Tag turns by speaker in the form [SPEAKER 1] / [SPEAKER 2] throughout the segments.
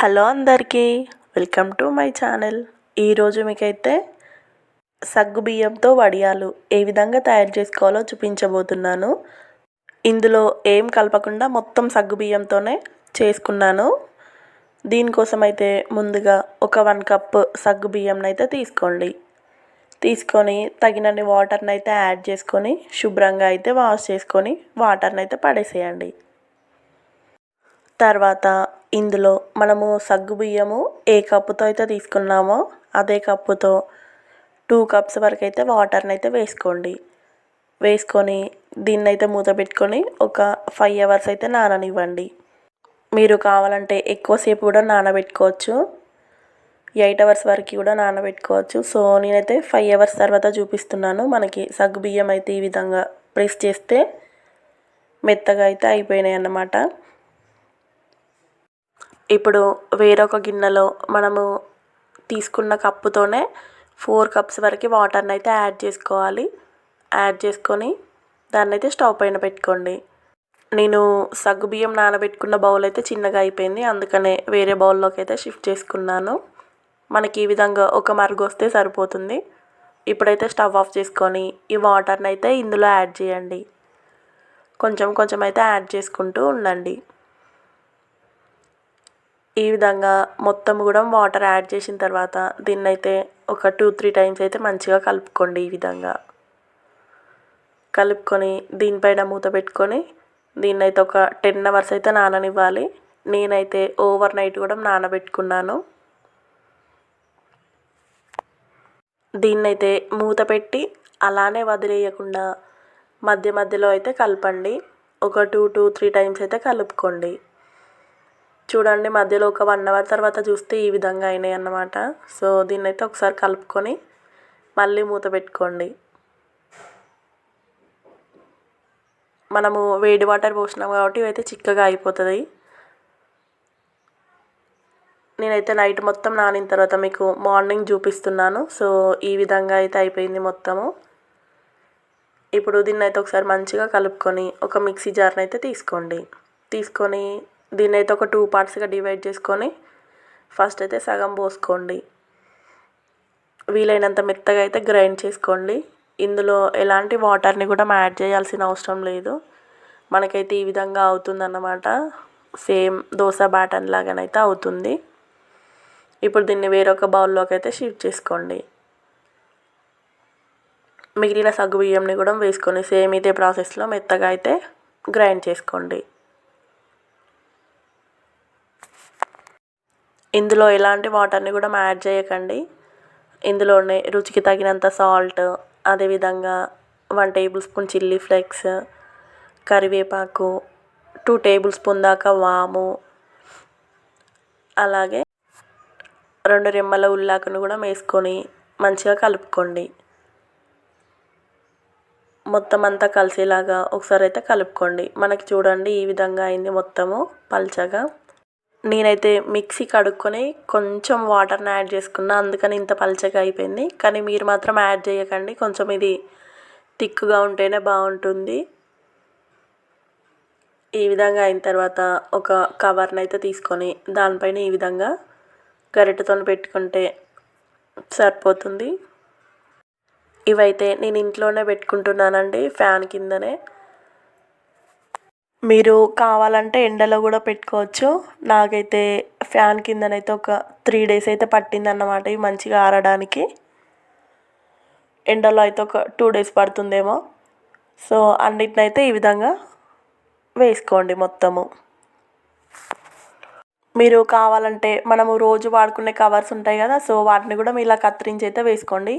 [SPEAKER 1] Hello అందరికీ welcome to my channel. ఈరోజు మీకైతే సగ్గు బియ్యంతో వడియాలు ఏ విధంగా తయారు చేసుకోవాలో చూపించబోతున్నాను. ఇందులో ఏం కలపకుండా మొత్తం సగ్గు బియ్యంతోనే చేసుకున్నాను. దీనికోసం అయితే ముందుగా ఒక వన్ కప్ సగ్గు బియ్యం అయితే తీసుకోండి. తీసుకొని తగినన్ని వాటర్ని అయితే యాడ్ చేసుకొని శుభ్రంగా అయితే వాష్ చేసుకొని వాటర్ని అయితే పడేసేయండి. తర్వాత ఇందులో మనము సగ్గుబియ్యము ఏ కప్పుతో అయితే తీసుకున్నామో అదే కప్పుతో టూ కప్స్ వరకు అయితే వాటర్ని అయితే వేసుకోండి. వేసుకొని దీన్ని అయితే మూత పెట్టుకొని ఒక ఫైవ్ అవర్స్ అయితే నాననివ్వండి. మీరు కావాలంటే ఎక్కువసేపు కూడా నానబెట్టుకోవచ్చు. ఎయిట్ అవర్స్ వరకు కూడా నానబెట్టుకోవచ్చు. సో నేనైతే ఫైవ్ అవర్స్ తర్వాత చూపిస్తున్నాను మనకి సగ్గు బియ్యం అయితే ఈ విధంగా ప్రెస్ చేస్తే మెత్తగా అయితే అయిపోయినాయి అన్నమాట ఇప్పుడు వేరొక గిన్నెలో మనము తీసుకున్న కప్పుతోనే ఫోర్ కప్స్ వరకు వాటర్ని అయితే యాడ్ చేసుకోవాలి. యాడ్ చేసుకొని దాన్ని అయితే స్టవ్ పైన పెట్టుకోండి. నేను సగ్గుబియ్యం నానబెట్టుకున్న బౌల్ అయితే చిన్నగా అయిపోయింది. అందుకనే వేరే బౌల్లోకి అయితే షిఫ్ట్ చేసుకున్నాను. మనకి ఈ విధంగా ఒక మరుగు వస్తే సరిపోతుంది. ఇప్పుడైతే స్టవ్ ఆఫ్ చేసుకొని ఈ వాటర్ని అయితే ఇందులో యాడ్ చేయండి. కొంచెం కొంచెం అయితే యాడ్ చేసుకుంటూ ఉండండి. ఈ విధంగా మొత్తం కూడా వాటర్ యాడ్ చేసిన తర్వాత దీన్ని అయితే ఒక టూ త్రీ టైమ్స్ అయితే మంచిగా కలుపుకోండి ఈ విధంగా. కలుపుకొని దీనిపైన మూత పెట్టుకొని దీన్ని అయితే ఒక టెన్ అవర్స్ అయితే నాననివ్వాలి. నేనైతే ఓవర్ నైట్ కూడా నానబెట్టుకున్నాను. దీన్నైతే మూత పెట్టి అలానే వదిలేయకుండా మధ్య మధ్యలో అయితే కలపండి. ఒక టూ టూ త్రీ టైమ్స్ అయితే కలుపుకోండి. చూడండి మధ్యలో ఒక వన్ అవర్ తర్వాత చూస్తే ఈ విధంగా అయినాయి అన్నమాట. సో దీన్ని అయితే ఒకసారి కలుపుకొని మళ్ళీ మూత పెట్టుకోండి. మనము వేడి వాటర్ పోసినాం కాబట్టి ఇవైతే చిక్కగా అయిపోతుంది. నేనైతే నైట్ మొత్తం నానిన తర్వాత మీకు మార్నింగ్ చూపిస్తున్నాను. సో ఈ విధంగా అయితే అయిపోయింది మొత్తము. ఇప్పుడు దీన్ని అయితే ఒకసారి మంచిగా కలుపుకొని ఒక మిక్సీ జార్ని అయితే తీసుకోండి. తీసుకొని దీన్ని అయితే ఒక టూ పార్ట్స్గా డివైడ్ చేసుకొని ఫస్ట్ అయితే సగం పోసుకోండి. వీలైనంత మెత్తగా అయితే గ్రైండ్ చేసుకోండి. ఇందులో ఎలాంటి వాటర్ని కూడా యాడ్ చేయాల్సిన అవసరం లేదు. మనకైతే ఈ విధంగా అవుతుందన్నమాట. సేమ్ దోశ బ్యాటన్ లాగానైతే అవుతుంది. ఇప్పుడు దీన్ని వేరొక బౌల్లోకి అయితే షిఫ్ట్ చేసుకోండి. మిగిలిన సగ్గు బియ్యంని కూడా వేసుకొని సేమ్ ఇదే ప్రాసెస్లో మెత్తగా అయితే గ్రైండ్ చేసుకోండి. ఇందులో ఎలాంటి వాటర్ని కూడా యాడ్ చేయకండి. ఇందులోనే రుచికి తగినంత సాల్ట్ అదేవిధంగా one table spoon chilli flakes కరివేపాకు టూ టేబుల్ స్పూన్ దాకా వాము అలాగే రెండు రెమ్మల ఉల్లాకును కూడా వేసుకొని మంచిగా కలుపుకోండి. మొత్తం అంతా కలిసేలాగా ఒకసారి అయితే కలుపుకోండి. మనకి చూడండి ఈ విధంగా అయింది మొత్తము పల్చగా. నేనైతే మిక్సీ కడుక్కొని కొంచెం వాటర్ని యాడ్ చేసుకున్నా అందుకని ఇంత పలచగా అయిపోయింది. కానీ మీరు మాత్రం యాడ్ చేయకండి కొంచెం ఇది థిక్గా ఉంటేనే బాగుంటుంది. ఈ విధంగా అయిన తర్వాత ఒక కవర్ని అయితే తీసుకొని దానిపైన ఈ విధంగా గరిటెతో పెట్టుకుంటే సరిపోతుంది. ఇవైతే నేను ఇంట్లోనే పెట్టుకుంటున్నానండి ఫ్యాన్ కిందనే. మీరు కావాలంటే ఎండలో కూడా పెట్టుకోవచ్చు. నాకైతే ఫ్యాన్ కిందనైతే ఒక త్రీ డేస్ అయితే పట్టిందన్నమాట ఇవి మంచిగా ఆరడానికి. ఎండలో అయితే ఒక టూ డేస్ పడుతుందేమో. సో అన్నిటినైతే ఈ విధంగా వేసుకోండి మొత్తము. మీరు కావాలంటే మనము రోజు వాడుకునే కవర్స్ ఉంటాయి కదా సో వాటిని కూడా మీ ఇలా కత్తిరించి అయితే వేసుకోండి.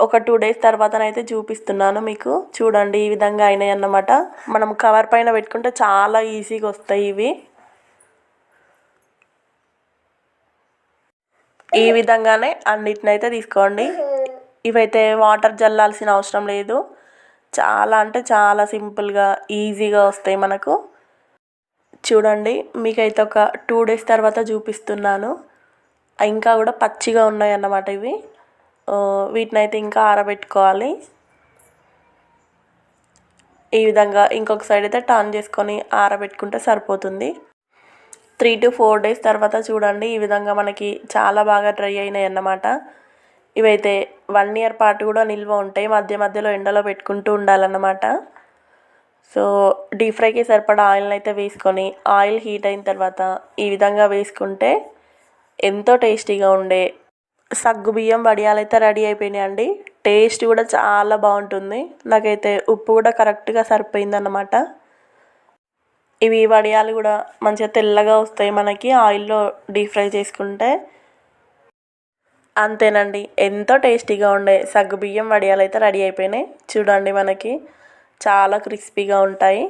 [SPEAKER 1] ఒక టూ డేస్ తర్వాతనైతే చూపిస్తున్నాను మీకు. చూడండి ఈ విధంగా అయినాయి అన్నమాట. మనం కవర్ పైన పెట్టుకుంటే చాలా ఈజీగా వస్తాయి ఇవి. ఈ విధంగానే అన్నిటినైతే తీసుకోండి. ఇవైతే వాటర్ జల్లాల్సిన అవసరం లేదు. చాలా అంటే చాలా సింపుల్గా ఈజీగా వస్తాయి మనకు. చూడండి మీకైతే ఒక టూ డేస్ తర్వాత చూపిస్తున్నాను. ఇంకా కూడా పచ్చిగా ఉన్నాయి అన్నమాట ఇవి. వీటిని అయితే ఇంకా ఆరబెట్టుకోవాలి. ఈ విధంగా ఇంకొక సైడ్ అయితే టర్న్ చేసుకొని ఆరబెట్టుకుంటే సరిపోతుంది. త్రీ టు ఫోర్ డేస్ తర్వాత చూడండి ఈ విధంగా మనకి చాలా బాగా డ్రై అయినాయి అన్నమాట. ఇవైతే వన్ ఇయర్ పాటు కూడా నిల్వ ఉంటాయి మధ్య మధ్యలో ఎండలో పెట్టుకుంటూ ఉండాలన్నమాట. సో డీప్ ఫ్రైకి సరిపడా ఆయిల్ని అయితే వేసుకొని ఆయిల్ హీట్ అయిన తర్వాత ఈ విధంగా వేసుకుంటే ఎంతో టేస్టీగా ఉండే సగ్గు బియ్యం వడియాలు అయితే రెడీ అయిపోయినాయి అండి. టేస్ట్ కూడా చాలా బాగుంటుంది. నాకైతే ఉప్పు కూడా కరెక్ట్గా సరిపోయిందన్నమాట. ఇవి వడియాలు కూడా మంచిగా తెల్లగా వస్తాయి మనకి ఆయిల్లో డీప్ ఫ్రై చేసుకుంటే. అంతేనండి. ఎంతో టేస్టీగా ఉండే సగ్గు బియ్యం వడియాలు అయితే రెడీ అయిపోయినాయి. చూడండి మనకి. చాలా క్రిస్పీగా ఉంటాయి.